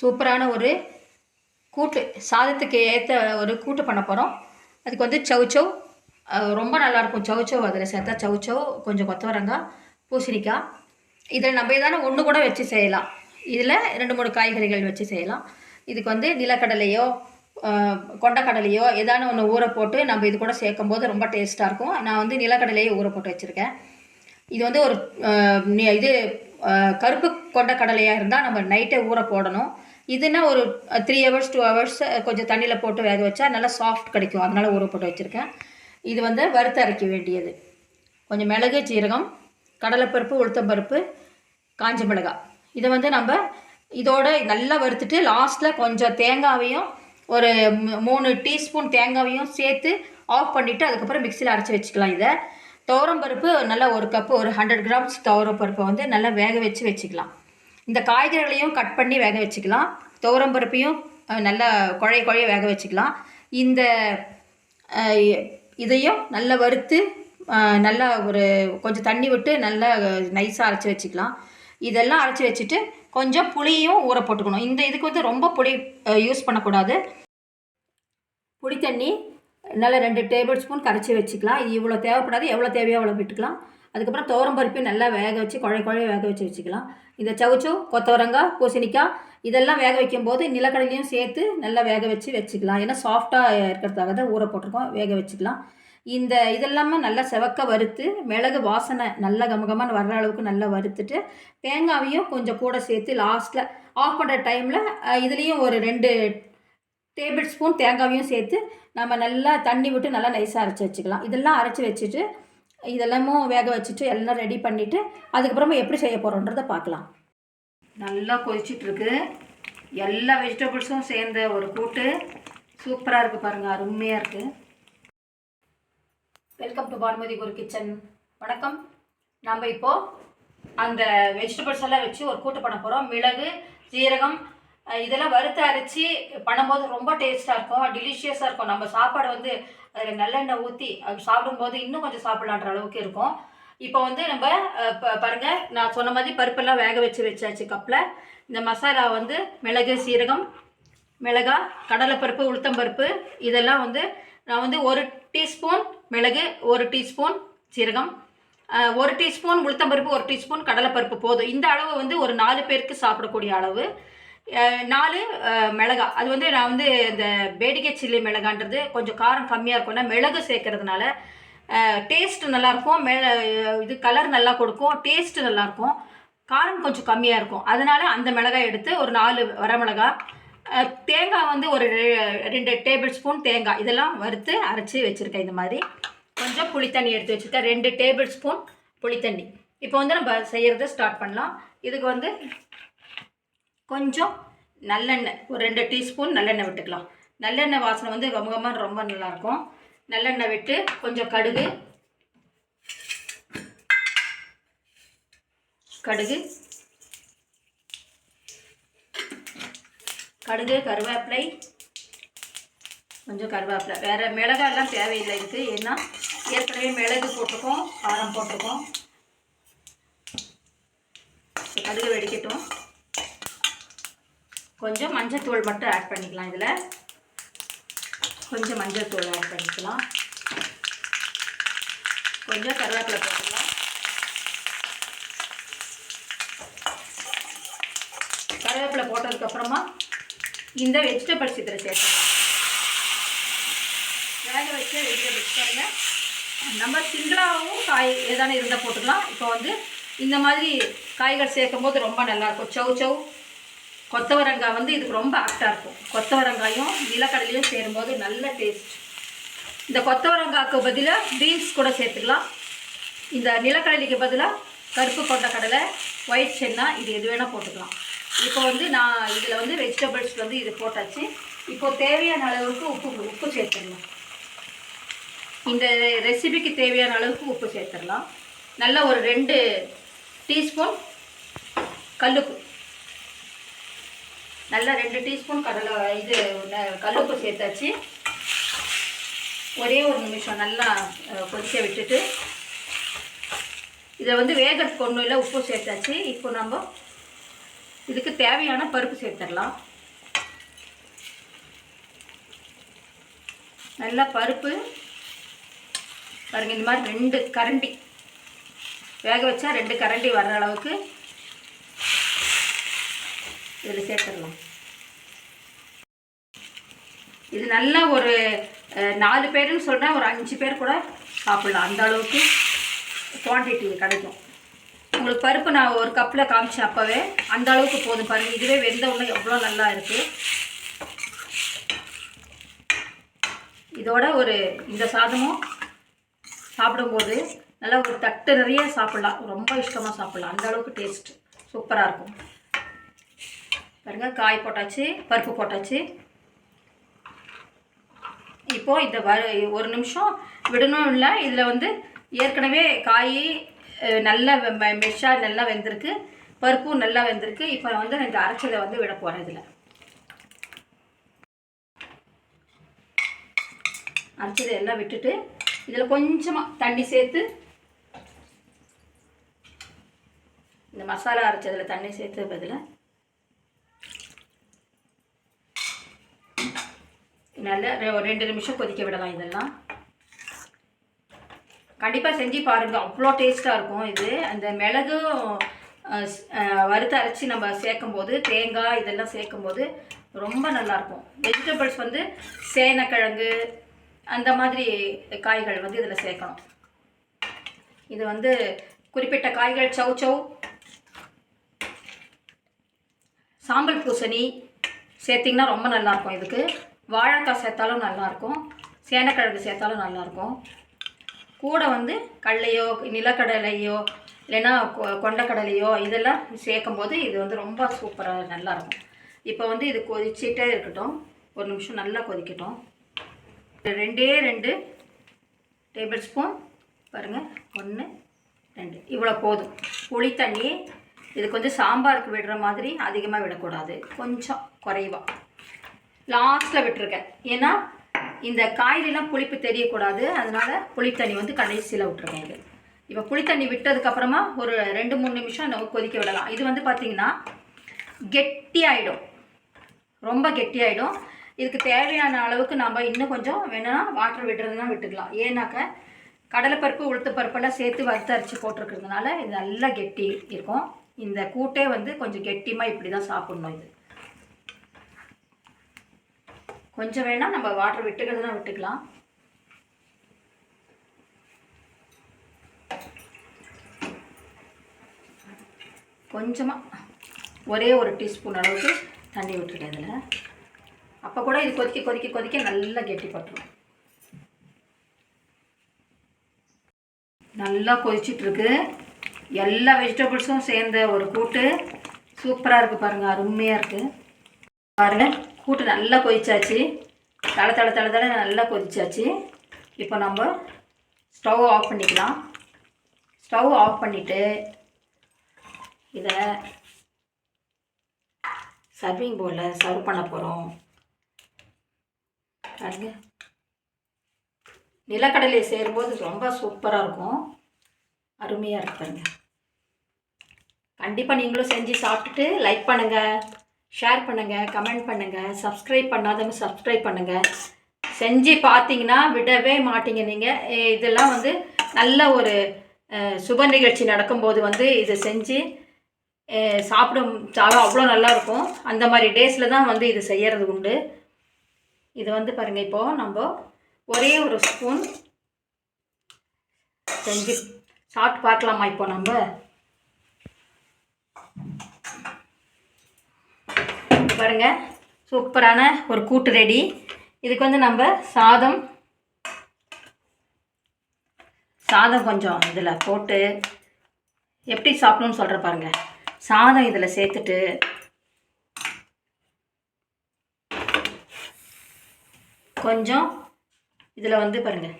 சூப்பரான ஒரு கூட்டு சாதத்துக்கு ஏற்ற ஒரு கூட்டு பண்ண போகிறோம் அதுக்கு வந்து சவுச்சவ் ரொம்ப நல்லாயிருக்கும். சவுச்சவ் அதில் சேர்த்தா சவுச்சவ் கொஞ்சம் கொத்தவரங்காய் பூசணிக்காய் இதில் நம்ம ஏதான ஒன்று கூட வச்சு செய்யலாம். இதில் ரெண்டு மூணு காய்கறிகள் வச்சு செய்யலாம். இதுக்கு வந்து நிலக்கடலையோ கொண்டக்கடலையோ ஏதான ஒன்று ஊற போட்டு நம்ம இது கூட சேர்க்கும் போது ரொம்ப டேஸ்ட்டாக இருக்கும். நான் வந்து நிலக்கடலையே ஊற போட்டு வச்சுருக்கேன். இது வந்து ஒரு இது கருப்பு கொண்ட கடலையாக இருந்தால் நம்ம நைட்டே ஊற போடணும். இதுனா ஒரு த்ரீ ஹவர்ஸ் டூ ஹவர்ஸ் கொஞ்சம் தண்ணியில் போட்டு வேக வச்சா நல்லா சாஃப்ட் கிடைக்கும். அதனால் ஊற போட்டு வச்சுருக்கேன். இது வந்து வறுத்து அரைக்க வேண்டியது. கொஞ்சம் மிளகு ஜீரகம் கடலைப்பருப்பு உளுத்தம்பருப்பு காஞ்ச மிளகாய் இதை வந்து நம்ம இதோட நல்லா வறுத்துட்டு லாஸ்ட்டில் கொஞ்சம் தேங்காவையும் ஒரு மூணு டீஸ்பூன் தேங்காவையும் சேர்த்து ஆஃப் பண்ணிவிட்டு அதுக்கப்புறம் மிக்சியில் அரைச்சி வச்சுக்கலாம் இதை. துவரம் பருப்பு நல்லா ஒரு கப்பு ஒரு ஹண்ட்ரட் கிராம்ஸ் துவரம் பருப்பை வந்து நல்லா வேக வச்சு வச்சுக்கலாம். இந்த காய்கறிகளையும் கட் பண்ணி வேக வச்சுக்கலாம். துவரம்பருப்பையும் பருப்பையும் நல்லா குழைய குழைய வேக வச்சுக்கலாம். இந்த இதையும் நல்லா வறுத்து நல்லா ஒரு கொஞ்சம் தண்ணி விட்டு நல்லா நைஸாக அரைச்சி வச்சுக்கலாம். இதெல்லாம் அரைச்சி வச்சுட்டு கொஞ்சம் புளியும் ஊற போட்டுக்கணும். இந்த இதுக்கு வந்து ரொம்ப புளி யூஸ் பண்ணக்கூடாது. புளி தண்ணி நல்லா ரெண்டு டேபிள் ஸ்பூன் கரைச்சி வச்சுக்கலாம். இது இவ்வளோ தேவைப்படாது. எவ்வளோ தேவையோ அவ்வளோ விட்டுக்கலாம். அதுக்கப்புறம் துவரம் பருப்பையும் நல்லா வேக வச்சு குழை குழைய வேக வச்சு வச்சுக்கலாம். இந்த சவுச்சோ கொத்தவரங்காய் பூசணிக்காய் இதெல்லாம் வேக வைக்கும்போது நிலக்கடலையும் சேர்த்து நல்லா வேக வச்சு வச்சுக்கலாம். ஏன்னா சாஃப்டாக இருக்கிறதுக்காக தான் ஊற போட்டிருக்கோம். வேக வச்சுக்கலாம். இந்த இதெல்லாமே நல்லா செவக்க வறுத்து மிளகு வாசனை நல்லா கமகமான வர்ற அளவுக்கு நல்லா வறுத்துட்டு தேங்காவையும் கொஞ்சம் கூட சேர்த்து லாஸ்ட்டில் ஆஃப் பண்ணுற டைமில் இதுலேயும் ஒரு ரெண்டு டேபிள் ஸ்பூன் தேங்காவையும் சேர்த்து நம்ம நல்லா தண்ணி விட்டு நல்லா நைஸாக அரைச்சி வச்சுக்கலாம். இதெல்லாம் அரைச்சி வச்சுட்டு இதெல்லாமும் வேக வச்சுட்டு எல்லாம் ரெடி பண்ணிவிட்டு அதுக்கப்புறமா எப்படி செய்ய போகிறோன்றதை பார்க்கலாம். நல்லா கொதிச்சிட்ருக்கு. எல்லா வெஜிடபிள்ஸும் சேர்ந்த ஒரு கூட்டு. சூப்பராக இருக்குது பாருங்கள் அருமையாக இருக்குது welcome to Bhanumathi Guru kitchen வணக்கம். நம்ம இப்போது அந்த வெஜிடபிள்ஸ் எல்லாம் வச்சு ஒரு கூட்டு பண்ண போகிறோம் மிளகு ஜீரகம் இதெல்லாம் வறுத்து அரைச்சி பண்ணும்போது ரொம்ப டேஸ்ட்டாக இருக்கும். டெலிஷியஸாக இருக்கும். நம்ம சாப்பாடு வந்து அதில் நல்லெண்ணெய் ஊற்றி அது சாப்பிடும்போது இன்னும் கொஞ்சம் சாப்பிடலான்ற அளவுக்கு இருக்கும். இப்போ வந்து நம்ம பாருங்கள் ப- பாருங்க நான் சொன்ன மாதிரி பருப்பெல்லாம் வேக வச்சு வச்சாச்சு கப்பில் இந்த மசாலா வந்து மிளகு சீரகம் மிளகாய் கடலைப்பருப்பு உளுத்தம்பருப்பு இதெல்லாம் வந்து நான் வந்து ஒரு டீஸ்பூன் மிளகு ஒரு டீஸ்பூன் சீரகம் ஒரு டீஸ்பூன் உளுத்தம்பருப்பு ஒரு டீஸ்பூன் கடலைப்பருப்பு போதும். இந்த அளவு வந்து ஒரு நாலு பேருக்கு சாப்பிடக்கூடிய அளவு. நாலு மிளகாய் அது வந்து நான் வந்து இந்த வேடிக்கை சில்லி மிளகான்றது கொஞ்சம் காரம் கம்மியாக இருக்கும்னா மிளகு சேர்க்கறதுனால டேஸ்ட் நல்லாயிருக்கும். மெ இது கலர் நல்லா கொடுக்கும். டேஸ்ட்டு நல்லாயிருக்கும். காரம் கொஞ்சம் கம்மியாக இருக்கும். அதனால அந்த மிளகாய் எடுத்து ஒரு நாலு வரமிளகாய் அஹ், தேங்காய் வந்து ஒரு ரெ- ரெண்டு டேபிள் ஸ்பூன் தேங்காய். இதெல்லாம் வறுத்து அரைச்சி வச்சுருக்கேன் இந்த மாதிரி. கொஞ்சம் புளித்தண்ணி எடுத்து வச்சுருக்கேன். ரெண்டு டேபிள் ஸ்பூன் புளித்தண்ணி. இப்போ வந்து நம்ம செய்கிறத ஸ்டார்ட் பண்ணலாம். இதுக்கு வந்து கொஞ்சம் நல்லெண்ணெய் ஒரு ரெண்டு டீஸ்பூன் நல்லெண்ணெய் விட்டுக்கலாம். நல்லெண்ணெய் வாசனை வந்து கமகமாக ரொம்ப நல்லாயிருக்கும். நல்லெண்ணெய் விட்டு கொஞ்சம் கடுகு. கடுகு. கடுகு கருவேப்பிலை. கொஞ்சம் கருவேப்பிலை. வேறு மிளகாயெல்லாம் தேவையில்லை இதுக்கு. ஏன்னா ஏற்கனவே மிளகு போட்டிருக்கோம் காரம் போட்டிருக்கோம் கடுகு வெடிக்கட்டும். கொஞ்சம் மஞ்சத்தூள் மட்டும் ஆட் பண்ணிக்கலாம் இதில். கொஞ்சம் மஞ்சத்தூள் ஆட் பண்ணிக்கலாம். கொஞ்சம் கருவேப்பிலை போட்டுக்கலாம். கருவேப்பிலை போட்டதுக்கப்புறமா இந்த வெஜிடபிள்ஸ் இதில் சேர்த்துக்கலாம். வேக வச்ச வெஜிடபிள்ஸ் பாருங்கள் நம்ம சிங்கிளாகவும் காய் ஏதானே இருந்தால் போட்டுக்கலாம். இப்போ வந்து இந்த மாதிரி காய்கள் சேர்க்கும் போது ரொம்ப நல்லாயிருக்கும் சவு சவு கொத்தவரங்காய் வந்து இதுக்கு ரொம்ப ஆக்டாக இருக்கும். கொத்தவரங்காயும் நிலக்கடலையும் சேரும்போது நல்ல டேஸ்ட் இந்த கொத்தவரங்காய்க்கு பதிலாக பீன்ஸ் கூட சேர்த்துக்கலாம். இந்த நிலக்கடலைக்கு பதிலாக கருப்பு கொண்ட கடலை ஒயிட் சென்னா இது எது வேணால் போட்டுக்கலாம். இப்போ வந்து நான் இதில் வந்து வெஜிடபிள்ஸ் வந்து இது போட்டாச்சு. இப்போ தேவையான அளவுக்கு உப்பு உப்பு சேர்த்துடலாம். இந்த ரெசிபிக்கு தேவையான அளவுக்கு உப்பு சேர்த்துடலாம். நல்லா ஒரு ரெண்டு டீஸ்பூன் கல்லுப்பு. நல்லா ரெண்டு டீஸ்பூன் கடலை இது கல்லுப்பு சேர்த்தாச்சு. ஒரே ஒரு நிமிஷம் நல்லா கொதிக்க விட்டுட்டு. இதை வந்து வேகிறதுக்கு ஒன்றும் இல்லை உப்பு சேர்த்தாச்சு. இப்போ நம்ம இதுக்கு தேவையான பருப்பு சேர்த்துடலாம். நல்லா பருப்பு பாருங்கள் இந்த மாதிரி ரெண்டு கரண்டி. வேக வச்சா ரெண்டு கரண்டி வர்ற அளவுக்கு இதில் சேர்த்துடலாம் இது நல்லா ஒரு நாலு பேருன்னு சொல்கிறேன் ஒரு அஞ்சு பேர் கூட சாப்பிட்லாம். அந்த அளவுக்கு குவான்டிட்டி கிடைக்கும். உங்களுக்கு பருப்பு நான் ஒரு கப்பில் காமிச்சேன் அப்போவே. அந்த அளவுக்கு போதும் பாருங்கள் இதுவே வெந்த உடனே எவ்வளோ நல்லா இருக்குது இதோட ஒரு இந்த சாதமும் சாப்பிடும்போது நல்லா ஒரு தட்டு நிறைய சாப்பிட்லாம். ரொம்ப இஷ்டமாக சாப்பிட்லாம். அந்த அளவுக்கு டேஸ்ட் சூப்பராக இருக்கும். பாருங்க காய் போட்டாச்சு பருப்பு போட்டாச்சு. இப்போது இந்த வ ஒரு நிமிஷம் விடணும் இல்லை இதில் வந்து ஏற்கனவே காய் அஹ், நல்லா மெஷாக நல்லா வெந்திருக்கு பருப்பும் நல்லா வெந்திருக்கு இப்போ வந்து நான் இந்த அரைச்சதை வந்து விட போகிறேன் இதில். அரைச்சதை எல்லாம் விட்டுட்டு இதில் கொஞ்சமாக தண்ணி சேர்த்து இந்த மசாலா அரைச்சதில் தண்ணி சேர்த்து பதில் நல்ல ரெ- ஒரு ரெண்டு நிமிஷம் கொதிக்க விடலாம் இதெல்லாம். கண்டிப்பாக செஞ்சு பாருங்கள் அவ்வளோ டேஸ்ட்டாக இருக்கும் இது. அந்த மிளகும் வறுத்து அரைச்சி நம்ம சேர்க்கும்போது தேங்காய் இதெல்லாம் சேர்க்கும்போது ரொம்ப நல்லாயிருக்கும். வெஜிடபிள்ஸ் வந்து சேனக்கிழங்கு அந்த மாதிரி காய்கள் வந்து இதில் சேர்க்கணும் இது வந்து குறிப்பிட்ட காய்கள் சௌ சௌ. சாம்பல் பூசணி சேர்த்திங்கன்னா ரொம்ப நல்லாயிருக்கும் இதுக்கு. வாழைக்காய் சேர்த்தாலும் நல்லாயிருக்கும். சேனக்கிழங்கு சேர்த்தாலும் நல்லாயிருக்கும். கூட வந்து கடலையோ நிலக்கடலையோ இல்லைன்னா கொ- கொண்டக்கடலையோ இதெல்லாம் சேர்க்கும்போது இது வந்து ரொம்ப சூப்பராக நல்லாயிருக்கும். இப்போ வந்து இது கொதிச்சிட்டே இருக்கட்டும். ஒரு நிமிஷம் நல்லா கொதிக்கட்டும். ரெண்டே ரெண்டு டேபிள் ஸ்பூன். பாருங்கள் ஒன்று ரெண்டு. இவ்வளோ போதும். புளி தண்ணி இது கொஞ்சம் சாம்பாருக்கு விடுற மாதிரி அதிகமாக விடக்கூடாது. கொஞ்சம் குறைவாக லாஸ்ட்டில் விட்டுருக்கேன். ஏன்னா இந்த காயிலெலாம் புளிப்பு தெரியக்கூடாது. அதனால் புளித்தண்ணி வந்து கடைசியில் விட்டுருக்கேன் இது. இப்போ புளித்தண்ணி விட்டதுக்கப்புறமா ஒரு ரெண்டு மூணு நிமிஷம் நம்ம கொதிக்க விடலாம். இது வந்து பார்த்திங்கன்னா கெட்டியாயிடும். ரொம்ப கெட்டியாயிடும். இதுக்கு தேவையான அளவுக்கு நம்ம இன்னும் கொஞ்சம் வேணும்னா வாட்டர் விடுறதுனா விட்டுக்கலாம். ஏன்னாக்க கடலைப்பருப்பு உளுத்தப்பருப்பெல்லாம் சேர்த்து வறுத்து போட்டிருக்கிறதுனால இது நல்லா கெட்டி இருக்கும். இந்த கூட்டே வந்து கொஞ்சம் கெட்டியமாக இப்படி தான் சாப்பிட்ணும் இது. கொஞ்சம் வேணால் நம்ம வாட்டர் விட்டுக்கிறதுனா விட்டுக்கலாம். கொஞ்சமாக ஒரே ஒரு டீஸ்பூன் அளவுக்கு தண்ணி விட்டுருக்கேன் இதில். அப்போ கூட இது கொதிக்க கொதிக்க கொதிக்க நல்லா கெட்டிப்பட்டுரும் நல்லா கொதிச்சிட்ருக்கு. எல்லா வெஜிடபிள்ஸும் சேர்ந்த ஒரு கூட்டு. சூப்பராக இருக்குது பாருங்கள் அருமையாக இருக்குது பாருங்கள் கூட்டு நல்லா கொதிச்சாச்சு. தலை தலை தலை தலை நல்லா கொதிச்சாச்சு. இப்போ நம்ம ஸ்டவ் ஆஃப் பண்ணிக்கலாம். ஸ்டவ் ஆஃப் பண்ணிவிட்டு இதை சர்விங் போலில் சர்வ் பண்ண போகிறோம் பாருங்க. நிலக்கடலையை சேரும்போது ரொம்ப சூப்பராக இருக்கும். அருமையாக இருக்கு பாருங்க. கண்டிப்பாக நீங்களும் செஞ்சு சாப்பிட்டுட்டு லைக் பண்ணுங்கள் ஷேர் பண்ணுங்கள் கமெண்ட் பண்ணுங்கள் சப்ஸ்கிரைப் பண்ணாதவங்க சப்ஸ்கிரைப் பண்ணுங்கள் செஞ்சு பார்த்தீங்கன்னா விடவே மாட்டீங்க நீங்கள் இதெல்லாம் வந்து நல்ல ஒரு சுப நிகழ்ச்சி நடக்கும்போது வந்து இதை செஞ்சு சாப்பிடும் சாப்பிட அவ்வளோ நல்லாயிருக்கும். அந்த மாதிரி டேஸில் தான் வந்து இது செய்யறது உண்டு. இது வந்து பாருங்கள் இப்போது நம்ம ஒரே ஒரு ஸ்பூன் செஞ்சு சாப்பிட்டு பார்க்கலாமா இப்போ நம்ம? பாருங்க. சூப்பரான ஒரு கூட்டு ரெடி. இதுக்கு வந்து நம்ம சாதம் சாதம் கொஞ்சம் இதில் போட்டு எப்படி சாப்பிடணும்னு சொல்கிற பாருங்க. சாதம் இதில் சேர்த்துட்டு கொஞ்சம் இதில் வந்து பாருங்கள்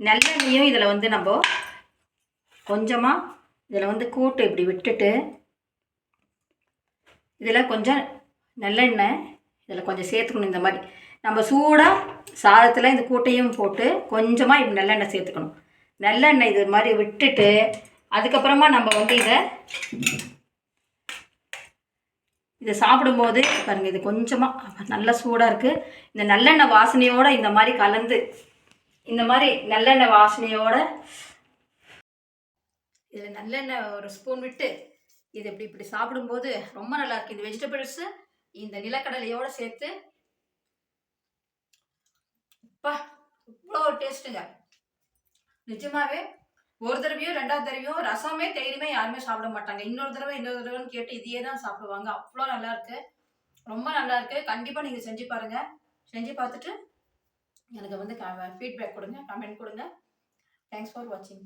நல்லெண்ணையும் இதில் வந்து நம்ம கொஞ்சமாக இதில் வந்து கூட்டு இப்படி விட்டுட்டு இதில் கொஞ்சம் நல்லெண்ணெய் இதில் கொஞ்சம் சேர்த்துக்கணும் இந்த மாதிரி. நம்ம சூடாக சாதத்தில் இந்த கூட்டையும் போட்டு கொஞ்சமாக இப்படி நல்லெண்ணெய் சேர்த்துக்கணும். நல்லெண்ணெய் இது மாதிரி விட்டுட்டு அதுக்கப்புறமா நம்ம வந்து இதை இதை சாப்பிடும்போது பாருங்கள் இது கொஞ்சமாக நல்லா சூடாக இருக்குது இந்த நல்லெண்ணெய் வாசனையோடு இந்த மாதிரி கலந்து இந்த மாதிரி நல்லெண்ணெய் வாசனையோடு இதில் நல்லெண்ணெய் ஒரு ஸ்பூன் விட்டு இது இப்படி இப்படி சாப்பிடும்போது ரொம்ப நல்லா இருக்கு. இந்த வெஜிடபிள்ஸு இந்த நிலக்கடலையோடு சேர்த்து அப்பா இவ்வளோ டேஸ்ட்டுங்க நிஜமாவே ஒரு தடவையோ ரெண்டாவது தடவையோ ரசமே தயிருமே யாருமே சாப்பிட மாட்டாங்க. இன்னொரு தடவை இன்னொரு தடவைன்னு கேட்டு இதையே தான் சாப்பிடுவாங்க. அவ்வளோ நல்லா இருக்கு. ரொம்ப நல்லா இருக்கு. கண்டிப்பாக நீங்கள் செஞ்சு பாருங்க. செஞ்சு பார்த்துட்டு எனக்கு வந்து ஃபீட்பேக் கொடுங்க கமெண்ட் கொடுங்க. தேங்க்ஸ் ஃபார் வாட்சிங்